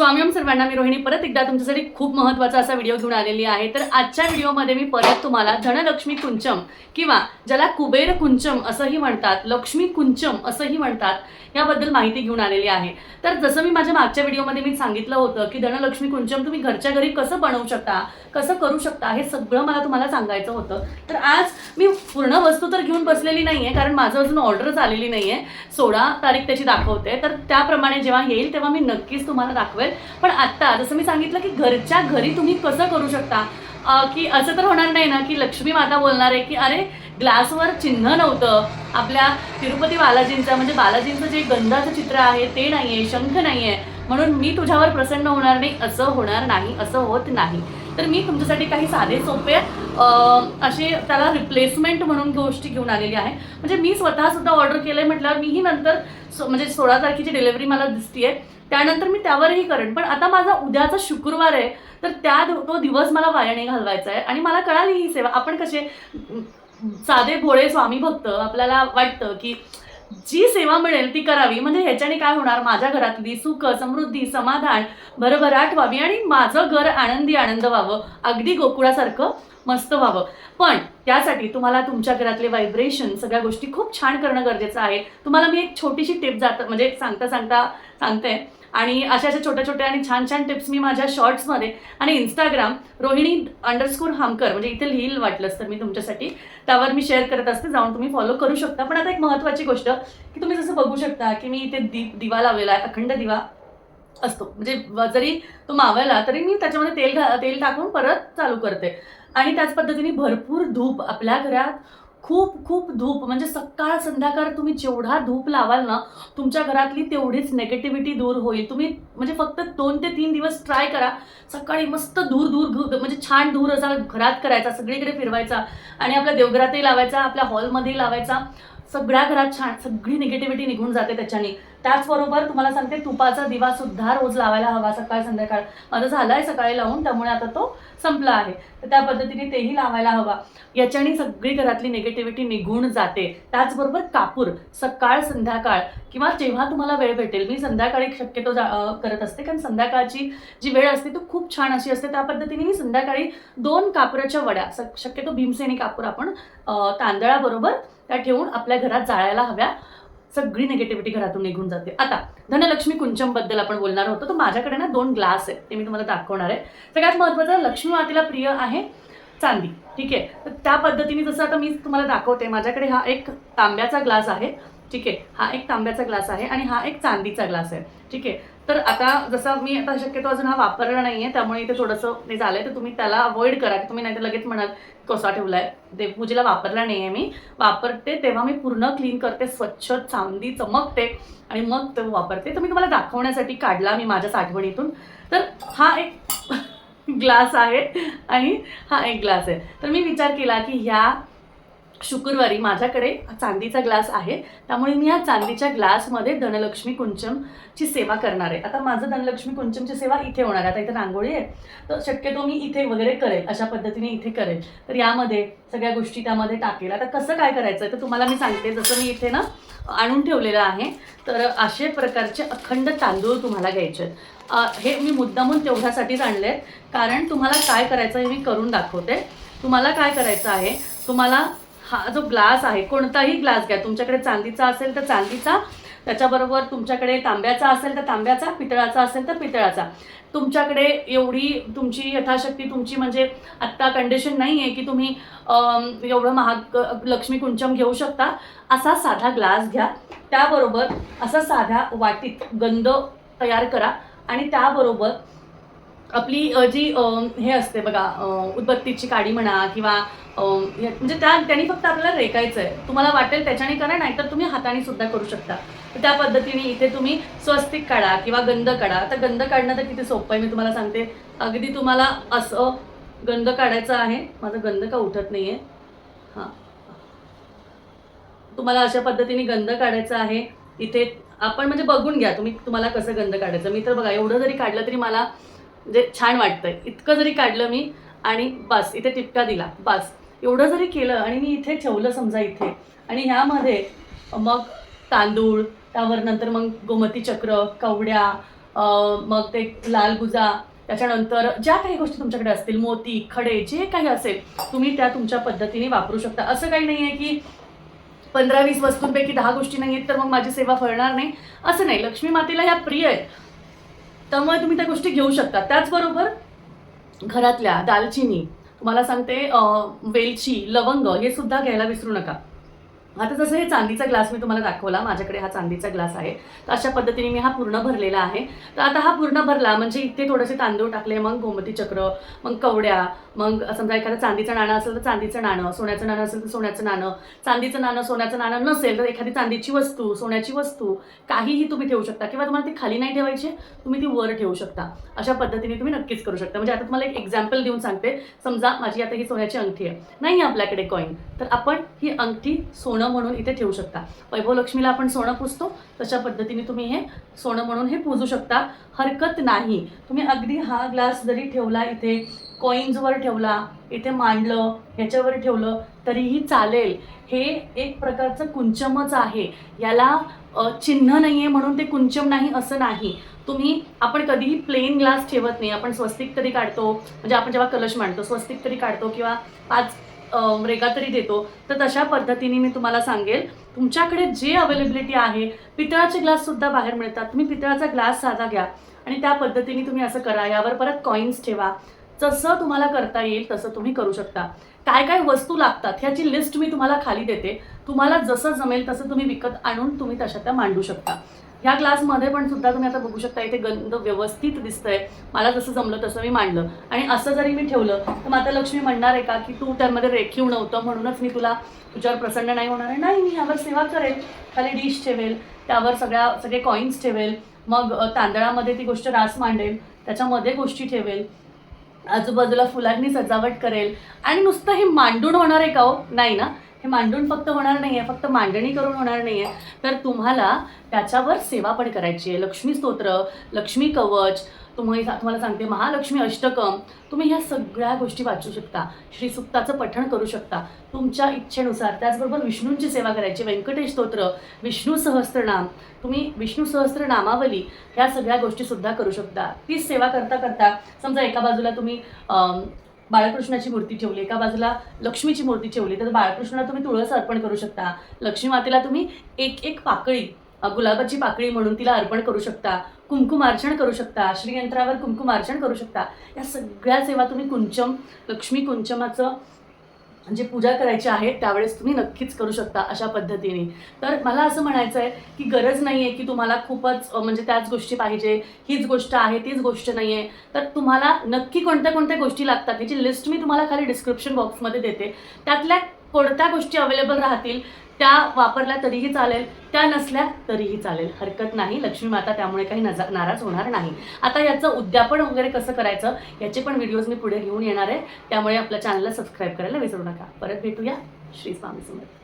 स्वामीम सर्वांना मी रोहिणी. परत एकदा तुमच्यासाठी खूप महत्त्वाचा असा व्हिडिओ घेऊन आलेली आहे. तर आजच्या व्हिडिओमध्ये मी परत तुम्हाला धनलक्ष्मी कुंचम किंवा ज्याला कुबेर कुंचम असंही म्हणतात लक्ष्मी कुंचम असंही म्हणतात याबद्दल माहिती घेऊन आलेली आहे. तर जसं मी माझ्या मागच्या व्हिडिओमध्ये मी सांगितलं होतं की धनलक्ष्मी कुंचम तुम्ही घरच्या घरी कसं बनवू शकता कसं करू शकता हे सगळं मला तुम्हाला सांगायचं होतं. तर आज मी पूर्ण वस्तू तर घेऊन बसलेली नाही आहे कारण माझं अजून ऑर्डरच आलेली नाही आहे सोळा तारीख त्याची दाखवते. तर त्याप्रमाणे जेव्हा येईल तेव्हा मी नक्कीच तुम्हाला दाखवेल. पण आत्ता जसं मी सांगितलं की घरच्या घरी तुम्ही कसं करू शकता? की असं तर होणार नाही ना की लक्ष्मी माता बोलणार आहे की अरे ग्लासवर चिन्ह नव्हतं. आपल्या तिरुपती बालाजींचं म्हणजे बालाजींचं जे गंधाचं चित्र आहे ते नाही आहे शंख नाही आहे म्हणून मी तुझ्यावर प्रसन्न होणार नाही असं होणार नाही असं होत नाही. तर मी तुमच्यासाठी काही साधे सोपे असे त्याला रिप्लेसमेंट म्हणून गोष्टी घेऊन आलेली आहे. म्हणजे मी स्वतः सुद्धा ऑर्डर केलंय म्हटल्यावर मीही नंतर सो- म्हणजे सोळा तारखेची डिलिव्हरी मला दिसते आहे त्यानंतर मी त्यावरही करेन. पण आता माझा उद्याचा शुक्रवार आहे तर त्या तो दिवस मला वायाने घालवायचा आहे. आणि मला कळाली ही सेवा. आपण कसे साधे भोळे स्वामी भक्त आपल्याला वाटतं की जी सेवा मिळेल ती करावी. म्हणजे ह्याच्याने काय होणार? माझ्या घरातली सुख समृद्धी समाधान भरभराट व्हावी आणि माझं घर आनंदी आनंद व्हावं. अगदी गोकुळासारखं मस्त व्हावं. पण त्यासाठी तुम्हाला तुमच्या घरातले व्हायब्रेशन सगळ्या गोष्टी खूप छान करणं गरजेचं आहे. तुम्हाला मी एक छोटीशी टिप जात म्हणजे सांगता सांगता सांगते. आणि अशा अशा छोट्या छोट्या आणि छान छान टिप्स मी माझ्या शॉर्ट्समध्ये आणि इंस्टाग्राम रोहिणी अंडरस्कोर हामकर म्हणजे इथे लिहिल वाटलंच तर मी तुमच्यासाठी. त्यावर मी शेअर करत असते जाऊन तुम्ही फॉलो करू शकता. पण आता एक महत्त्वाची गोष्ट की तुम्ही जसं बघू शकता की मी इथे दीप दिवा लावलेला आहे अखंड दिवा असतो. म्हणजे जरी तो मावळला तरी मी त्याच्यामध्ये तेल घा तेल टाकून परत चालू करते. आणि त्याच पद्धतीने भरपूर धूप आपल्या घरात खूप खूप धूप. म्हणजे सकाळ संध्याकाळ तुम्ही जेवढा धूप लावाल ना तुमच्या घरातली तेवढीच नेगेटिव्हिटी दूर होईल. तुम्ही म्हणजे फक्त दोन ते तीन दिवस ट्राय करा. सकाळी मस्त दूर दूर म्हणजे छान धूर असा घरात करायचा सगळीकडे फिरवायचा आणि आपल्या देवघरातही लावायचा आपल्या हॉलमध्येही लावायचा. सगळ्या घरात छान सगळी निगेटिव्हिटी निघून जाते त्याच्याने. त्याचबरोबर तुम्हाला सांगते तुपाचा दिवा सुद्धा रोज लावायला हवा सकाळ संध्याकाळ. माझं झालं आहे सकाळी लावून त्यामुळे आता तो संपला आहे. तर त्या पद्धतीने तेही लावायला हवा. याच्याने सगळी घरातली निगेटिव्हिटी निघून जाते. त्याचबरोबर कापूर सकाळ संध्याकाळ किंवा जेव्हा तुम्हाला वेळ भेटेल मी संध्याकाळी शक्यतो जा करत असते कारण संध्याकाळची जी वेळ असते ती खूप छान अशी असते. त्या पद्धतीने मी संध्याकाळी दोन कापराच्या वड्या शक्यतो भीमसेनी कापूर आपण तांदळाबरोबर त्या ठेवून आपल्या घरात जाळायला हव्या. सगळी निगेटिव्हिटी घरातून निघून जाते. आता धनलक्ष्मी कुंचमबद्दल आपण बोलणार होतो. तर माझ्याकडे ना दोन ग्लास आहेत. ते मी तुम्हाला दाखवणार आहे. सगळ्यात महत्त्वाचं लक्ष्मी मातेला प्रिय आहे चांदी. ठीक आहे? तर त्या पद्धतीने जसं आता मी तुम्हाला दाखवते माझ्याकडे हा एक तांब्याचा ग्लास आहे. ठीक आहे? हा एक तांब्याचा ग्लास आहे आणि हा एक चांदीचा ग्लास आहे. ठीक आहे? तर आता जसं मी आता शक्यतो अजून हा वापरला नाही आहे त्यामुळे इथे थोडंसं हे झालं आहे तर तुम्ही त्याला अवॉइड करा की तुम्ही नाही तर लगेच म्हणाल कसा ठेवला आहे देवपूजेला वापरला नाही आहे मी. वापरते तेव्हा मी पूर्ण क्लीन करते स्वच्छ चांदी चमकते आणि मग ते वापरते. तर मी तुम्हाला दाखवण्यासाठी काढला मी माझ्या साठवणीतून तर हा एक ग्लास आहे आणि हा एक ग्लास आहे. तर मी विचार केला की ह्या शुक्रवारी माझ्याकडे चांदीचा ग्लास आहे. त्यामुळे मी या चांदीच्या ग्लासमध्ये धनलक्ष्मी कुंचमची सेवा करणार आहे. आता माझं धनलक्ष्मी कुंचमची सेवा इथे होणार आहे. आता इथे रांगोळी आहे. तर शक्यतो मी इथे वगैरे करेल. अशा पद्धतीने इथे करेल. तर यामध्ये सगळ्या गोष्टी त्यामध्ये टाकेल. आता कसं काय करायचं आहे? तर तुम्हाला मी सांगते. जसं मी इथे ना आणून ठेवलेलं आहे तर असे प्रकारचे अखंड तांदूळ तुम्हाला घ्यायचे आहेत. हे मी मुद्दामून तेवढ्यासाठीच आणले आहेत. कारण तुम्हाला काय करायचं हे मी करून दाखवते. तुम्हाला काय करायचं आहे? तुम्हाला हा जो ग्लास आहे कोणताही ग्लास घ्या. तुमच्याकडे चांदीचा असेल तर चांदीचा त्याच्याबरोबर तुमच्याकडे तांब्याचा असेल तर तांब्याचा पितळाचा असेल तर पितळाचा. तुमच्याकडे एवढी तुमची यथाशक्ती तुमची म्हणजे आत्ता कंडिशन नाही आहे की तुम्ही एवढं महाग लक्ष्मी कुंचम घेऊ शकता. असा साधा ग्लास घ्या. त्याबरोबर असा साध्या वाटीत गंध तयार करा. आणि त्याबरोबर आपली जी हे असते बघा उदबत्तीची काडी म्हणा किंवा म्हणजे त्या त्यांनी फक्त आपल्याला रेकायचं आहे तुम्हाला वाटेल त्याच्याने करा नाहीतर तुम्ही हाताने सुद्धा करू शकता. तर त्या पद्धतीने इथे तुम्ही स्वस्तिक काढा किंवा गंध काढा. आता गंध काढणं तर किती सोपं आहे मी तुम्हाला सांगते. अगदी तुम्हाला असं गंध काढायचं आहे. माझा गंध का उठत नाही आहे हां. तुम्हाला अशा पद्धतीने गंध काढायचा आहे. इथे आपण म्हणजे बघून घ्या तुम्ही तुम्हाला कसं गंध काढायचं. मी तर बघा एवढं जरी काढलं तरी मला म्हणजे छान वाटतंय. इतकं जरी काढलं मी आणि बस इथे टिपका दिला. बस. एवढं जरी केलं आणि मी इथे ठेवलं समजा इथे आणि ह्यामध्ये मग तांदूळ त्यावर नंतर मग गोमती चक्र कवड्या मग ते लाल गुजा त्याच्यानंतर ज्या काही गोष्टी तुमच्याकडे असतील मोती खडे जे काही असेल तुम्ही त्या तुमच्या पद्धतीने वापरू शकता. असं काही नाही आहे की पंधरा वीस वस्तूंपैकी दहा गोष्टी नाही आहेत तर मग माझी सेवा फळणार नाही. असं नाही. लक्ष्मी मातेला ह्या प्रिय आहेत. त्यामुळे तुम्ही त्या गोष्टी घेऊ शकता. त्याचबरोबर घरातल्या दालचिनी तुम्हाला सांगते वेलची लवंग हे सुद्धा घ्यायला विसरू नका. आता जसं हे चांदीचा ग्लास मी तुम्हाला दाखवला माझ्याकडे हा चांदीचा ग्लास आहे तर अशा पद्धतीने मी हा पूर्ण भरलेला आहे. तर आता हा पूर्ण भरला म्हणजे इथे थोडेसे तांदूळ टाकले मग गोमती चक्र मग कवड्या मग समजा एखादं चांदीचं नाणं असेल तर चांदीचं नाणं सोन्याचं नाणं असेल तर सोन्याचं नाणं चांदीचं नाणं सोन्याचं नाणं नसेल तर एखादी चांदीची वस्तू सोन्याची वस्तू काहीही तुम्ही ठेवू शकता किंवा तुम्हाला ती खाली नाही ठेवायची तुम्ही ती वर ठेवू शकता. अशा पद्धतीने तुम्ही नक्कीच करू शकता. म्हणजे आता तुम्हाला एक एक्झाम्पल देऊन सांगते. समजा माझी आता ही सोन्याची अंगठी आहे. नाही आहे आपल्याकडे कॉईन तर आपण ही अंगठी सोनं म्हणून इथे ठेवू शकता. वैभव लक्ष्मीला आपण सोनं पुजतो तशा पद्धतीने तुम्ही हे सोनं म्हणून हे पूजू शकता. हरकत नाही. तुम्ही अगदी हा ग्लास जरी ठेवला इथे कॉईन्सवर ठेवला इथे मांडलं ह्याच्यावर ठेवलं तरीही चालेल. हे एक प्रकारचं कुंचमच आहे. याला चिन्ह नाही आहे म्हणून ते कुंचम नाही असं नाही. तुम्ही आपण कधीही प्लेन ग्लास ठेवत नाही. आपण स्वस्तिक तरी काढतो. म्हणजे आपण जेव्हा कलश मांडतो स्वस्तिक तरी काढतो किंवा पाच रेगा तरी देतो. तर तशा पद्धतीने मी तुम्हाला सांगेल तुमच्याकडे जे अवेलेबिलिटी आहे पितळाचे ग्लाससुद्धा बाहेर मिळतात. तुम्ही पितळाचा ग्लास साधा घ्या आणि त्या पद्धतीने तुम्ही असं करा. यावर परत कॉईन्स ठेवा. जसं तुम्हाला करता येईल तसं तुम्ही करू शकता. काय काय वस्तू लागतात ह्याची लिस्ट मी तुम्हाला खाली देते. तुम्हाला जसं जमेल तसं तुम्ही विकत आणून तुम्ही तशा त्या मांडू शकता. ह्या ग्लासमध्ये पण सुद्धा तुम्ही आता बघू शकता इथे गंध व्यवस्थित दिसतंय. मला जसं जमलं तसं मी मांडलं. आणि असं जरी मी ठेवलं तर माता लक्ष्मी म्हणणार आहे का की तू त्यामध्ये रेखीव नव्हतं म्हणूनच मी तुला तुझ्यावर प्रसन्न नाही होणार आहे. नाही मी ह्यावर सेवा करेल. खाली डिश ठेवेल त्यावर सगळ्या सगळे कॉईन्स ठेवेल मग तांदळामध्ये ती गोष्ट रास मांडेल त्याच्यामध्ये गोष्टी ठेवेल आजूबाजूला फुलांनी सजावट करेल. आणि नुसतं हे मांडून होणार आहे का हो? नाही ना. हे मांडून फक्त होणार नाही आहे फक्त मांडणी करून होणार नाही आहे तर तुम्हाला त्याच्यावर सेवा पण करायची आहे. लक्ष्मी स्तोत्र लक्ष्मी कवच तुम्ही तुम्हाला सांगते महालक्ष्मी अष्टकम तुम्ही ह्या सगळ्या गोष्टी वाचू शकता. श्रीसुक्ताचं पठण करू शकता. तुमच्या इच्छेनुसार त्याचबरोबर विष्णूंची सेवा करायची. व्यंकटेश स्तोत्र विष्णू सहस्त्रनाम तुम्ही विष्णू सहस्त्र नामावली ह्या सगळ्या गोष्टीसुद्धा करू शकता. तीच सेवा करता करता समजा एका बाजूला तुम्ही बाळकृष्णाची मूर्ती ठेवली एका बाजूला लक्ष्मीची मूर्ती ठेवली तर बाळकृष्णाला तुम्ही तुळस अर्पण करू शकता. लक्ष्मी मातेला तुम्ही एक एक पाकळी गुलाबाची पाकळी म्हणून तिला अर्पण करू शकता. कुंकुमार्चन करू शकता श्रीयंत्रावर कुंकुमार्चन करू शकता. या सगळ्या सेवा तुम्ही कुंचम लक्ष्मी कुंचमाचं जी पूजा करायची आहे त्यावेळेस तुम्ही नक्कीच करू शकता अशा पद्धतीने. तर मला असं म्हणायचं आहे की गरज नाही आहे की तुम्हाला खूपच म्हणजे त्याच गोष्टी पाहिजे हीच गोष्ट आहे तीच गोष्ट नाही आहे तर तुम्हाला नक्की कोणत्या कोणत्या गोष्टी लागतात याची लिस्ट मी तुम्हाला खाली डिस्क्रिप्शन बॉक्समध्ये देते. त्यातल्या कोणत्या गोष्टी अवेलेबल राहतील त्या वापरल्या तरीही चालेल त्या नसल्या तरीही चालेल. हरकत नाही. लक्ष्मी माता त्यामुळे काही नजा नाराज होणार नाही. आता याचं उद्यापन वगैरे कसं करायचं याचे पण व्हिडिओज मी पुढे घेऊन येणार आहे. त्यामुळे आपल्या चॅनलला सबस्क्राईब करायला विसरू नका. परत भेटूया श्री स्वामी समर्थ.